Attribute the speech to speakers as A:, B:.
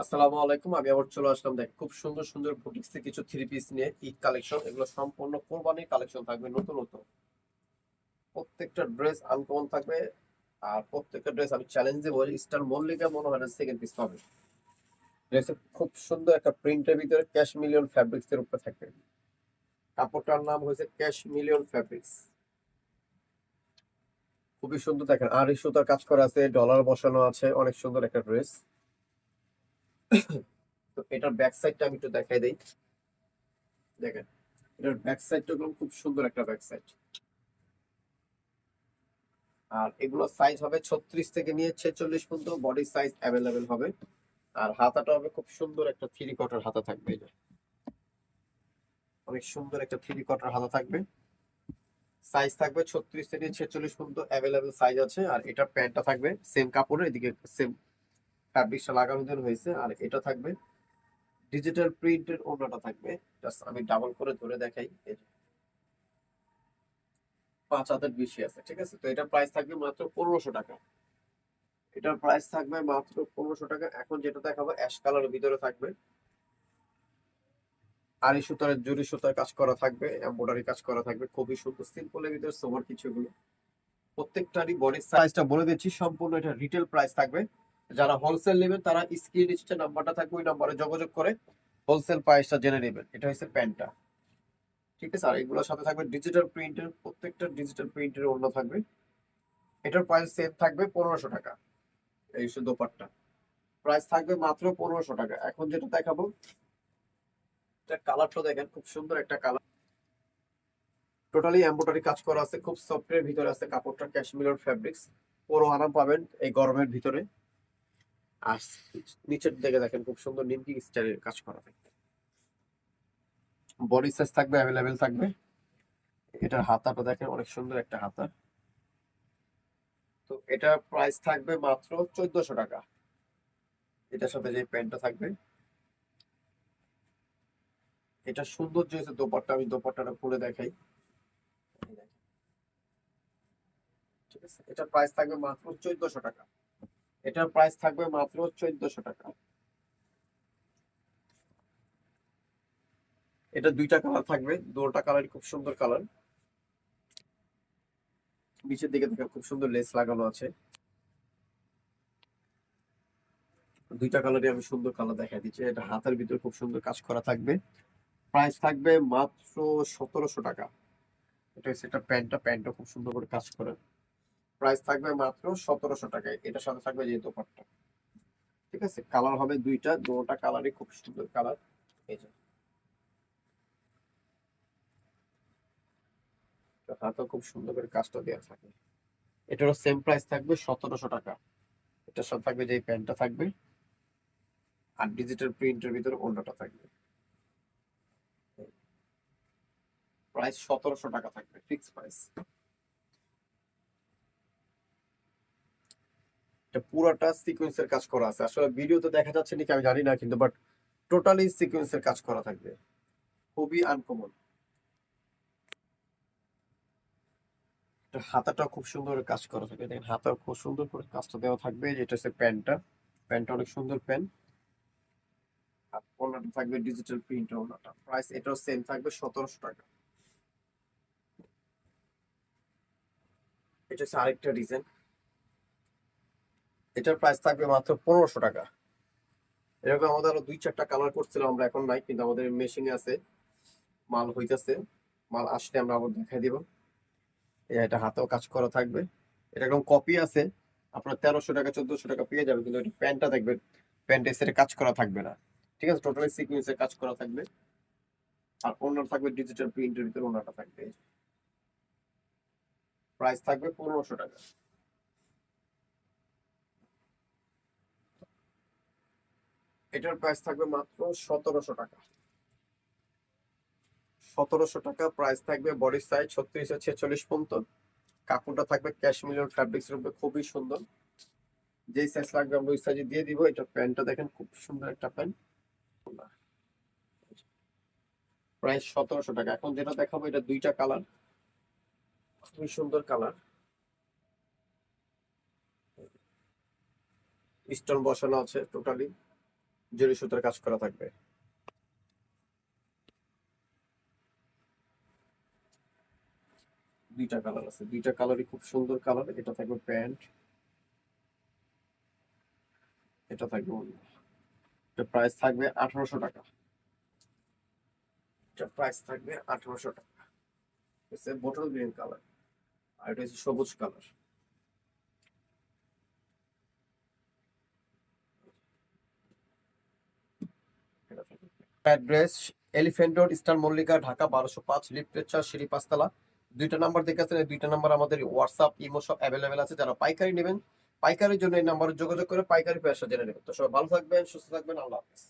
A: আসসালামু আলাইকুম, আমি আবার চলে আসলাম। দেখ, খুব সুন্দর সুন্দর বুটিক্স থেকে কিছু থ্রি পিস নিয়ে ঈদ কালেকশন এগুলো সম্পূর্ণ কোরবানির কালেকশন থাকবে, নতুন নতুন। প্রত্যেকটা ড্রেস আনকমন থাকবে, আর প্রত্যেকটা ড্রেস আমি চ্যালেঞ্জ দেবো স্টার মল্লিকা মনে হয় সেকেন্ড পিস পাবে। ড্রেসে খুব সুন্দর একটা প্রিন্টের ভিতরে ক্যাশ মিলিয়ন ফ্যাব্রিক্স এর উপরে থাকবে। কাপড়টার নাম হয়েছে ক্যাশ মিলিয়ন ফ্যাব্রিক্স খুবই সুন্দর দেখেন আর এই সুতার কাজ করা আছে ডলার বসানো আছে, অনেক সুন্দর একটা ড্রেস তো এটার ব্যাক সাইডটা আমি একটু দেখাই দেই। দেখেন, এটার ব্যাক সাইডটা খুব সুন্দর একটা ব্যাক সাইড আর এগুলো সাইজ হবে ছত্রিশ থেকে নিয়ে ছেচল্লিশ পর্যন্ত বডি সাইজ অ্যাভেলেবেল হবে। আর হাতাটা হবে খুব সুন্দর একটা থ্রি কোয়ার্টার হাতা থাকবে এটা অনেক সুন্দর একটা থ্রি কোয়ার্টার হাতা থাকবে। সাইজ থাকবে ছত্রিশ থেকে ছেচল্লিশ পর্যন্ত অ্যাভেলেবেল সাইজ আছে। আর এটা প্যান্টটা থাকবে সেম কাপড়ের, এদিকে সেম ফ্যাব্রিকটা লাগানো দেওয়া হয়েছে, আর এটা থাকবে ডিজিটাল প্রিন্টের ওড়নাটা থাকবে। জাস্ট আমি ডাবল করে ধরে দেখাই পাঁচ বেশি আছে, ঠিক আছে? তো প্রাইস থাকবে মাত্র পনেরোশো টাকা। এটার প্রাইস থাকবে মাত্র পনেরোশো টাকা। এখন যেটা দেখাবো অ্যাশ কালারের ভিতরে থাকবে। এই সুতার জরি সুতার কাজ করা থাকবে এমব্রয়ডারি কাজ করা থাকবে, খুবই সুন্দর সিম্পলের ভিতরে সোমার কিছুগুলো। প্রত্যেকটারই বডির সাইজটা বলে দিচ্ছি, সম্পূর্ণ এটা রিটেল প্রাইস থাকবে। যারা হোলসেল নেবেন, তারা স্ক্রিন যে নাম্বারটা থাকবে, ওই নাম্বারে যোগাযোগ করে হোলসেল প্রাইসটা জেনে নেবেন। এটা হচ্ছে প্যান্টটা ঠিক আছে? আর এগুলোর সাথে থাকবে ডিজিটাল প্রিন্টের প্রত্যেকটা ডিজিটাল প্রিন্টের অন্য থাকবে। এটার প্রাইস সেম থাকবে পনেরোশো টাকা, এই শুধু দোপাট্টা। প্রাইস থাকবে মাত্র পনেরোশো টাকা। এখন যেটা দেখাবো এটা কালারটা দেখেন, খুব সুন্দর একটা কালার টোটালি এমব্রয়ডারি কাজ করা আছে, খুব সফটের ভিতরে আছে কাপড়টা ক্যাশমিলার ফ্যাব্রিক্স পুরো আরাম পাবেন এই গরমের ভিতরে। আর নিচের দিকে দেখেন খুব সুন্দর নিমকি স্টাইলের কাজ করা থাকবে। বডি সাইজ থাকবে অ্যাভেলেবেল থাকবে। এটার হাতাটা দেখেন, অনেক সুন্দর একটা হাতা। তো এটার প্রাইস থাকবে মাত্র চোদ্দশো টাকা। এটার সাথে যে প্যান্টটা থাকবে। এটা সৌন্দর্য হয়েছে দোপাট্টা, আমি দোপাট্টাটা খুলে দেখাই। ঠিক আছে? এটার প্রাইস থাকবে মাত্র চোদ্দশো টাকা। এটার প্রাইস থাকবে মাত্র চোদ্দশো টাকা। এটা দুইটা কালার থাকবে, দুটা কালার খুব সুন্দর কালার নিচের দিকে দেখেন খুব সুন্দর লেস লাগানো আছে। দুইটা কালারই আমি সুন্দর কালার দেখা দিচ্ছি। এটা হাতের ভিতরে খুব সুন্দর কাজ করা থাকবে। প্রাইস থাকবে মাত্র সতেরোশো টাকা। এটা হচ্ছে এটা প্যান্টটা প্যান্টটা খুব সুন্দর করে কাজ করা। প্রাইস থাকবে মাত্র সতেরোশো টাকায়। এটার সাথে থাকবে যে দোপাট্টা। ঠিক আছে? কালার হবে দুইটা দুটা কালারই খুব সুন্দর কালার এই যে। খুব সুন্দর করে কাজটা দেওয়া থাকে। এটারও সেম প্রাইস থাকবে সতেরোশো টাকা। এটার সাথে থাকবে যে প্যান্টটা থাকবে। আর ডিজিটাল প্রিন্টের ভিতরে অন্যটা থাকবে। প্রাইস সতেরোশো টাকা থাকবে ফিক্স প্রাইস এটা পুরোটা সিকোয়েন্সের কাজ করা আছে। আসলে ভিডিওতে দেখা যাচ্ছে নাকি আমি জানি না, কিন্তু বাট টোটালি সিকোয়েন্সের কাজ করা থাকবে। খুবই আনকমন হাতাটা খুব সুন্দর কাজ করা থাকবে। দেখেন হাতা খুব সুন্দর করে কাজটা দেওয়া থাকবে, যেটা হচ্ছে প্যান্টটা প্যান্টটা অনেক সুন্দর প্যান্ট আর ওনাটা থাকবে ডিজিটাল প্রিন্ট ওনাটা প্রাইস এটাও সেম থাকবে সতেরোশো টাকা। এটা হচ্ছে আরেকটা ডিজাইন এটার প্রাইস থাকবে মাত্র পনেরোশো টাকা। এরকম আমাদের আরও দুই, চারটা কালার করছিলাম আমরা, এখন নাই, কিন্তু আমাদের মেশিনে আছে। মাল হইতেছে, মাল আসলে আমরা আবার দেখাই দিব। এটা হাতেও কাজ করা থাকবে। এটা একদম কপি আছে, আপনার তেরোশো টাকা, চোদ্দশো টাকা পেয়ে যাবে, কিন্তু প্যান্টটা থাকবে প্যান্টে সেটা কাজ করা থাকবে না। ঠিক আছে টোটালি সিকুয়েন্সে কাজ করা থাকবে। আর ওনার থাকবে ডিজিটাল প্রিন্টের ভিতরে ওনারটা থাকবে। প্রাইস থাকবে পনেরোশো টাকা। এটার প্রাইস থাকবে মাত্র সতেরোশো টাকা। সতেরোশো টাকা প্রাইস থাকবে বডি সাইজ ছত্রিশ ছেচল্লিশ পর্যন্ত। কাপড়টা থাকবে ক্যাশমিলিয়ন ফ্যাব্রিক্স রূপে খুবই সুন্দর। যেই সাইজ লাগবে আমরা ওই সাইজে দিয়ে দিব। এটা প্যান্টটা দেখেন, খুব সুন্দর একটা প্যান্ট। প্রাইস সতেরোশো টাকা। এখন যেটা দেখাবো, এটা দুইটা কালার খুবই সুন্দর কালার স্টোন বসানো আছে টোটালি জরি সুতার কাজ করা থাকবে। দুইটা কালার আছে। দুইটা কালারই খুব সুন্দর কালার এটা থাকবে প্যান্ট, এটা থাকবে। এটা প্রাইস থাকবে আঠারোশো টাকা। এটা প্রাইস থাকবে আঠারোশো টাকা। বোটল গ্রিন কালার আর এটা হচ্ছে সবুজ colour address elephant road star Mallika, Dhaka বারোশো পাঁচ লিপ্টেচার চার সিঁড়ি, পাঁচতলা। দুইটা নাম্বার দেখেছেন এই দুইটা নাম্বার আমাদের হোয়াটসঅ্যাপ ইমো সব অ্যাভেলেবেল আছে। যারা পাইকারি নেবেন, পাইকারির জন্য এই নাম্বারে যোগাযোগ করে পাইকারি পয়সা জেনে নেবেন। তো সবাই ভালো থাকবেন, সুস্থ থাকবেন, আল্লাহ হাফিজ।